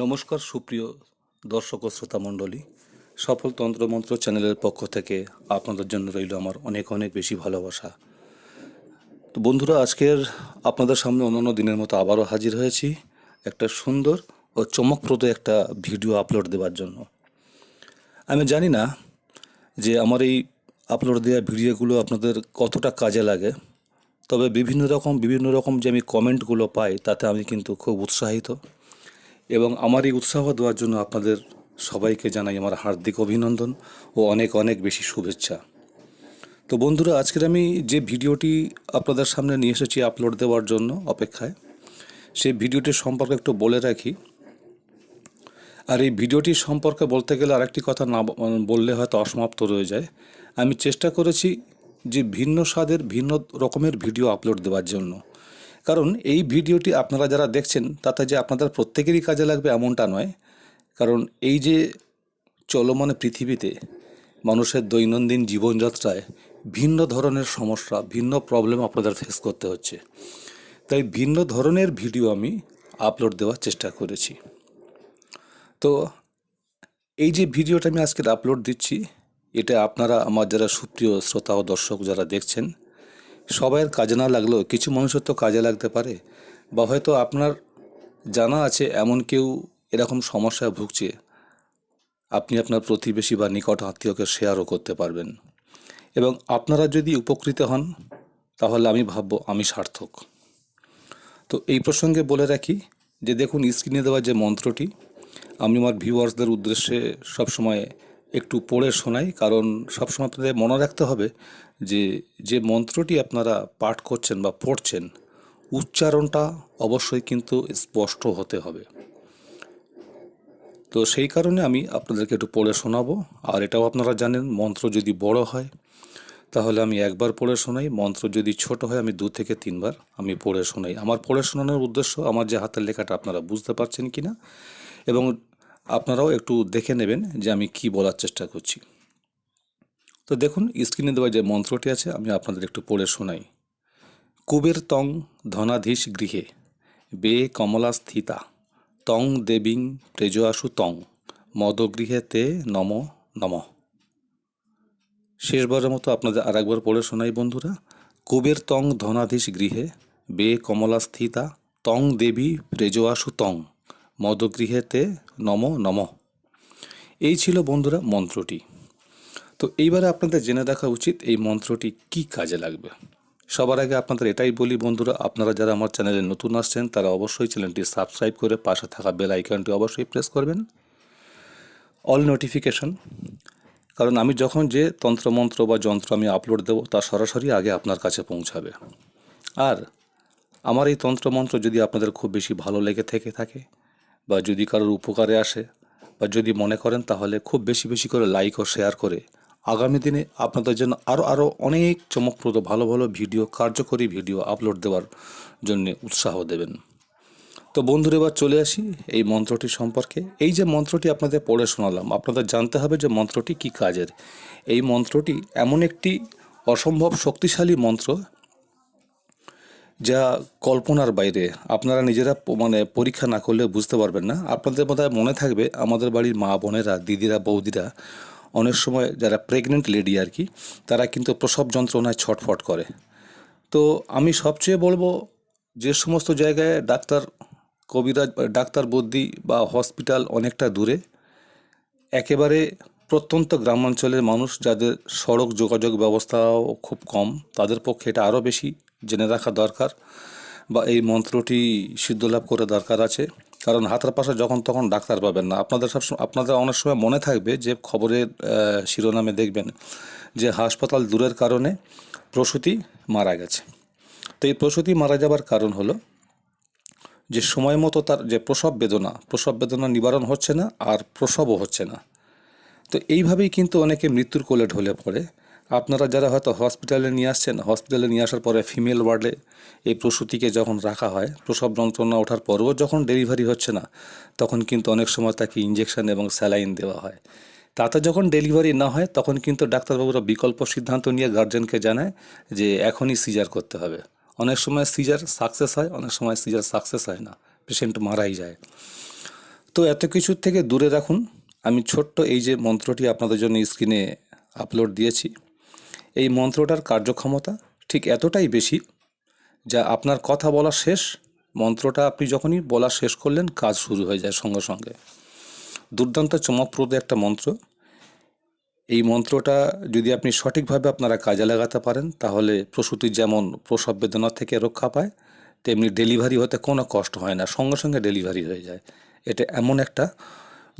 নমস্কার, সুপ্রিয় দর্শক ও শ্রোতা মণ্ডলী। সফল তন্ত্রমন্ত্র চ্যানেলের পক্ষ থেকে আপনাদের জন্য রইল আমার অনেক অনেক বেশি ভালোবাসা। তো বন্ধুরা, আজকের আপনাদের সামনে অন্যান্য দিনের মতো আবারও হাজির হয়েছি একটা সুন্দর ও চমকপ্রদ একটা ভিডিও আপলোড দেওয়ার জন্য। আমি জানি না যে আমার এই আপলোড দেওয়া ভিডিওগুলো আপনাদের কতটা কাজে লাগে, তবে বিভিন্ন রকম বিভিন্ন রকম যে আমি কমেন্টগুলো পাই, তাতে আমি কিন্তু খুব উৎসাহিত। এবং আমার এই উৎসাহ দেওয়ার জন্য আপনাদের সবাইকে জানাই আমার হার্দিক অভিনন্দন ও অনেক অনেক বেশি শুভেচ্ছা। তো বন্ধুরা, আজকের আমি যে ভিডিওটি আপনাদের সামনে নিয়ে এসেছি আপলোড দেওয়ার জন্য অপেক্ষায়, সেই ভিডিওটির সম্পর্কে একটু বলে রাখি। আর এই ভিডিওটি সম্পর্কে বলতে গেলে আরেকটি কথা না বললে হয়তো অসমাপ্ত রয়ে যায়। আমি চেষ্টা করেছি যে ভিন্ন স্বাদের ভিন্ন রকমের ভিডিও আপলোড দেওয়ার জন্য। কারণ এই ভিডিওটি আপনারা যারা দেখছেন, তাতে যে আপনাদের প্রত্যেকেরই কাজে লাগবে এমনটা নয়। কারণ এই যে চলমান পৃথিবীতে মানুষের দৈনন্দিন জীবনযাত্রায় ভিন্ন ধরনের সমস্যা, ভিন্ন প্রবলেম আপনাদের ফেস করতে হচ্ছে। তাই ভিন্ন ধরনের ভিডিও আমি আপলোড দেওয়ার চেষ্টা করেছি। তো এই যে ভিডিওটা আমি আজকে আপলোড দিচ্ছি, এটা আপনারা, আমার যারা সুপ্রিয় শ্রোতা ও দর্শক যারা দেখছেন সবাইয়ের কাজে না লাগলেও কিছু মানুষের তো কাজে লাগতে পারে। বা হয়তো আপনার জানা আছে এমন কেউ এরকম সমস্যায় ভুগছে। আপনি আপনার প্রতিবেশী বা নিকট আত্মীয়কে শেয়ারও করতে পারবেন। এবং আপনারা যদি উপকৃত হন, তাহলে আমি ভাববো আমি সার্থক। তো এই প্রসঙ্গে বলে রাখি যে দেখুন স্ক্রিনে দেওয়া যে মন্ত্রটি, আমি আমার ভিউয়ার্সদের উদ্দেশ্যে সবসময় একটু পড়ে শোনাই। কারণ সবসময় আপনাদের মনে রাখতে হবে যে যে মন্ত্রটি আপনারা পাঠ করছেন বা পড়ছেন, উচ্চারণটা অবশ্যই কিন্তু স্পষ্ট হতে হবে। তো সেই কারণে আমি আপনাদেরকে একটু পড়ে শোনাবো। আর এটাও আপনারা জানেন, মন্ত্র যদি বড় হয়, তাহলে আমি একবার পড়ে শোনাই। মন্ত্র যদি ছোট হয়, আমি দু থেকে তিনবার আমি পড়ে শোনাই। আমার পড়ে শোনানোর উদ্দেশ্য আমার যে হাতের লেখাটা আপনারা বুঝতে পারছেন কি না এবং আপনারাও একটু দেখে নেবেন যে আমি কি বলার চেষ্টা করছি। তো দেখুন, স্ক্রিনে দেওয়া যে মন্ত্রটি আছে, আমি আপনাদের একটু পড়ে শোনাই। কুবের তং ধনাধীশ গৃহে, বে কমলা স্থিতা তং দেবীং প্রেজয়াসু তং, মদগৃহে তে নম নম। শেষবারের মতো আপনাদের আরেকবার পড়ে শোনাই বন্ধুরা। কুবের তং ধনাধীশ গৃহে, বে কমলা স্থিতা তং দেবী প্রেজয়াসু তং মদগৃহেতে নম নম। এই ছিল বন্ধুরা মন্ত্রটি। তো এইবারে আপনাদের জেনে দেখা উচিত এই মন্ত্রটি কি কাজে লাগবে। সবার আগে আপনাদের এটাই বলি বন্ধুরা, আপনারা যারা আমার চ্যানেলে নতুন আসছেন, তারা অবশ্যই চ্যানেলটি সাবস্ক্রাইব করে পাশে থাকা বেল আইকনটি অবশ্যই প্রেস করবেন। অল নোটিফিকেশন, কারণ আমি যখন যে তন্ত্রমন্ত্র বা যন্ত্র আমি আপলোড দেবো, তা সরাসরি আগে আপনার কাছে পৌঁছাবে। আর আমার এই তন্ত্রমন্ত্র যদি আপনাদের খুব বেশি ভালো লেগে থেকে থাকে, বা যদি কারোর উপকারে আসে, বা যদি মনে করেন, তাহলে খুব বেশি বেশি করে লাইক ও শেয়ার করে আগামী দিনে আপনাদের জন্য আরও আরও অনেক চমকপ্রদ, ভালো ভালো ভিডিও, কার্যকরী ভিডিও আপলোড দেওয়ার জন্য উৎসাহ দেবেন। তো বন্ধুরা, এবার চলে আসি এই মন্ত্রটি সম্পর্কে। এই যে মন্ত্রটি আপনাদের পড়ে শোনালাম, আপনাদের জানতে হবে যে মন্ত্রটি কি কাজের। এই মন্ত্রটি এমন একটি অসম্ভব শক্তিশালী মন্ত্র যা কল্পনার বাইরে, আপনারা নিজেরা মানে পরীক্ষা না করলে বুঝতে পারবেন না। আপনাদের বোধহয় মনে থাকবে, আমাদের বাড়ির মা বোনেরা, দিদিরা, বৌদিরা অনেক সময় যারা প্রেগনেন্ট লেডি আর কি, তারা কিন্তু প্রসব যন্ত্রণায় ছটফট করে। তো আমি সবচেয়ে বলব যে সমস্ত জায়গায় ডাক্তার কবিরাজ, ডাক্তার বদ্যি বা হসপিটাল অনেকটা দূরে, একেবারে প্রত্যন্ত গ্রামাঞ্চলের মানুষ যাদের সড়ক যোগাযোগ ব্যবস্থাও খুব কম, তাদের পক্ষে এটা আরও বেশি জেনে রাখা দরকার বা এই মন্ত্রটি সিদ্ধলাভ করে দরকার আছে। কারণ হাতের পাশে যখন তখন ডাক্তার পাবেন না। আপনাদের সব আপনাদের অনেক সময় মনে থাকবে যে খবরের শিরোনামে দেখবেন যে হাসপাতাল দূরের কারণে প্রসূতি মারা গেছে। তো এই প্রসূতি মারা যাবার কারণ হলো যে সময় মতো তার যে প্রসব বেদনা প্রসব বেদনা নিবারণ হচ্ছে না আর প্রসবও হচ্ছে না। তো এইভাবেই কিন্তু অনেকে মৃত্যুর কোলে ঢলে পড়ে। আপনারা যারা হয়তো হসপিটালে নিয়ে আসছেন, হসপিটালে নিয়ে আসার পরে ফিমেল ওয়ার্ডে এই প্রসূতিকে যখন রাখা হয়, প্রসব যন্ত্রণা ওঠার পরেও যখন ডেলিভারি হচ্ছে না, তখন কিন্তু অনেক সময় তাকে ইঞ্জেকশন এবং স্যালাইন দেওয়া হয়। তাতে যখন ডেলিভারি না হয়, তখন কিন্তু ডাক্তারবাবুরা বিকল্প সিদ্ধান্ত নিয়ে গার্জেনকে জানায় যে এখনই সিজার করতে হবে। অনেক সময় সিজার সাকসেস হয়, অনেক সময় সিজার সাকসেস হয় না, পেশেন্ট মারাই যায়। তো এত কিছুর থেকে দূরে রাখুন। আমি ছোট্ট এই যে মন্ত্রটি আপনাদের জন্য স্ক্রিনে আপলোড দিয়েছি। এই মন্ত্রটার কার্যক্ষমতা ঠিক এতটাই বেশি যা আপনার কথা বলা শেষ। মন্ত্রটা আপনি যখনই বলা শেষ করলেন, কাজ শুরু হয়ে যায় সঙ্গে সঙ্গে। দুর্দান্ত চমকপ্রদ একটা মন্ত্র। এই মন্ত্রটা যদি আপনি সঠিকভাবে আপনারা কাজে লাগাতে পারেন, তাহলে প্রসূতির যেমন প্রসব বেদনা থেকে রক্ষা পায়, তেমনি ডেলিভারি হতে কোনো কষ্ট হয় না, সঙ্গে সঙ্গে ডেলিভারি হয়ে যায়। এটা এমন একটা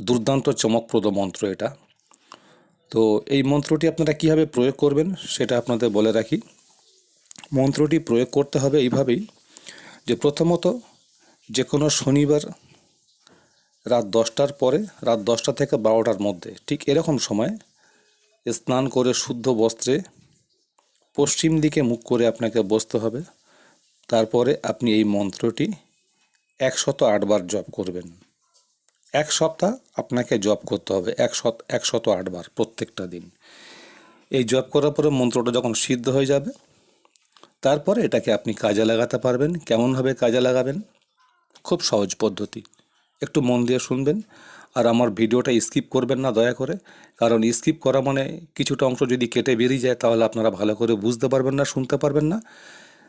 দুর্দান্ত চমকপ্রদ মন্ত্র এটা। তো এই মন্ত্রটি আপনারা কীভাবে প্রয়োগ করবেন সেটা আপনাদের বলে রাখি। মন্ত্রটি প্রয়োগ করতে হবে এইভাবেই যে প্রথমত যে কোনো শনিবার রাত দশটার পরে, রাত দশটা থেকে বারোটার মধ্যে, ঠিক এরকম সময় স্নান করে শুদ্ধ বস্ত্রে পশ্চিম দিকে মুখ করে আপনাকে বসতে হবে। তারপরে আপনি এই মন্ত্রটি একশত আটবার জপ করবেন। এক সপ্তাহ আপনাকে জপ করতে হবে। এক একশত একশত আটবার প্রত্যেকটা দিন। এই জপ করার পরে মন্ত্রটা যখন সিদ্ধ হয়ে যাবে, তারপরে এটাকে আপনি কাজে লাগাতে পারবেন। কেমনভাবে কাজে লাগাবেন? খুব সহজ পদ্ধতি। একটু মন দিয়ে শুনবেন। আর আমার ভিডিওটা স্কিপ করবেন না, দয়া করে। কারণ স্কিপ করা মানে কিছুটা অংশ যদি কেটে বেরিয়ে যায়, তাহলে আপনারা ভালো করে বুঝতে পারবেন না, শুনতে পারবেন না।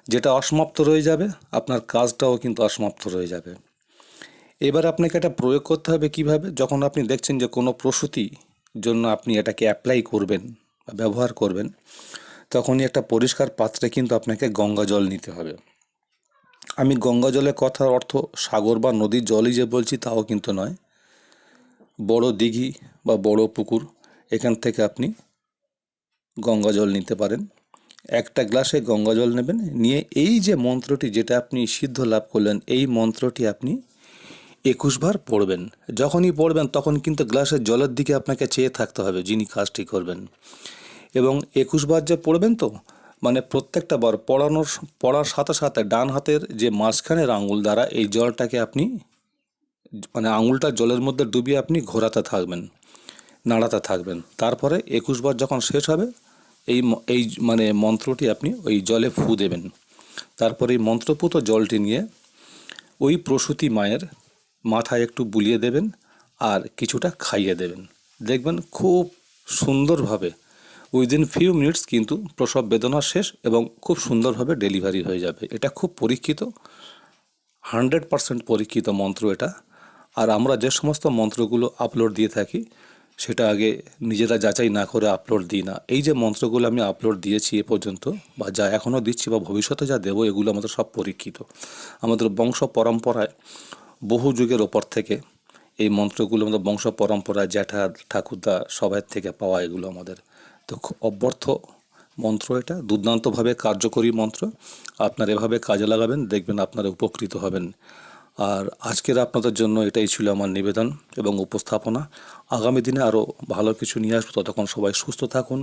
যেটা অসমাপ্ত রয়ে যাবে, আপনার কাজটাও কিন্তু অসমাপ্ত রয়ে যাবে। এবার আপনাকে এটা প্রয়োগ করতে হবে কীভাবে? যখন আপনি দেখছেন যে কোনো প্রসূতি জন্য আপনি এটাকে অ্যাপ্লাই করবেন বা ব্যবহার করবেন, তখনই একটা পরিষ্কার পাত্রে কিন্তু আপনাকে গঙ্গা জল নিতে হবে। আমি গঙ্গা জলের কথার অর্থ সাগর বা নদীর জলই যে বলছি তাও কিন্তু নয়। বড় দিঘি বা বড় পুকুর, এখান থেকে আপনি গঙ্গা জল নিতে পারেন। একটা গ্লাসে গঙ্গা জল নেবেন, নিয়ে এই যে মন্ত্রটি যেটা আপনি সিদ্ধ লাভ করলেন, এই মন্ত্রটি আপনি একুশ বার পড়বেন। যখনই পড়বেন, তখন কিন্তু গ্লাসের জলের দিকে আপনাকে চেয়ে থাকতে হবে যিনি কাজটি করবেন। এবং একুশ বার যে পড়বেন তো মানে প্রত্যেকটা বার পড়ানোর পড়ার সাথে সাথে ডান হাতের যে মাঝখানের আঙুল দ্বারা এই জলটাকে আপনি মানে আঙুলটা জলের মধ্যে ডুবিয়ে আপনি ঘোরাতে থাকবেন, নাড়াতে থাকবেন। তারপরে একুশ বার যখন শেষ হবে, এই এই মানে মন্ত্রটি আপনি ওই জলে ফু দেবেন। তারপরে এই মন্ত্রপুত জলটি নিয়ে ওই প্রসূতি মায়ের মাথায় একটু বুলিয়ে দেবেন আর কিছুটা খাইয়ে দেবেন। দেখবেন খুব সুন্দরভাবে উইদিন ফিউ মিনিটস কিন্তু প্রসব বেদনা শেষ এবং খুব সুন্দরভাবে ডেলিভারি হয়ে যাবে। এটা খুব পরীক্ষিত হান্ড্রেড পারসেন্ট পরীক্ষিত মন্ত্র এটা। আর আমরা যে সমস্ত মন্ত্রগুলো আপলোড দিয়ে থাকি, সেটা আগে নিজেরা যাচাই না করে আপলোড দিই না। এই যে মন্ত্রগুলো আমি আপলোড দিয়েছি এ পর্যন্ত বা যা এখনও দিচ্ছি বা ভবিষ্যতে যা দেবো, এগুলো আমাদের সব পরীক্ষিত। আমাদের বংশ পরম্পরায় বহু যুগের ওপর থেকে এই মন্ত্রগুলো আমাদের বংশ পরম্পরায় জ্যাঠা, ঠাকুরদা সবাই থেকে পাওয়া এগুলো আমাদের। তো খুব অব্যর্থ মন্ত্র এটা, দুর্দান্তভাবে কার্যকরী মন্ত্র। আপনার এভাবে কাজে লাগাবেন, দেখবেন আপনারা উপকৃত হবেন। আর আজকের আপনাদের জন্য এটাই ছিল আমার নিবেদন এবং উপস্থাপনা। আগামী দিনে আরও ভালো কিছু নিয়ে আসব, ততক্ষণ সবাই সুস্থ থাকুন।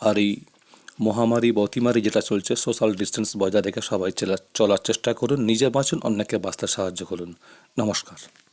আর এই মহামারী বা অতিমারি যেটা চলছে সোশ্যাল ডিস্টেন্স বজায় রেখে সবাই চলা- চলার চেষ্টা করুন, নিজে বাঁচুন, অন্যকে বাঁচতে সাহায্য করুন। নমস্কার।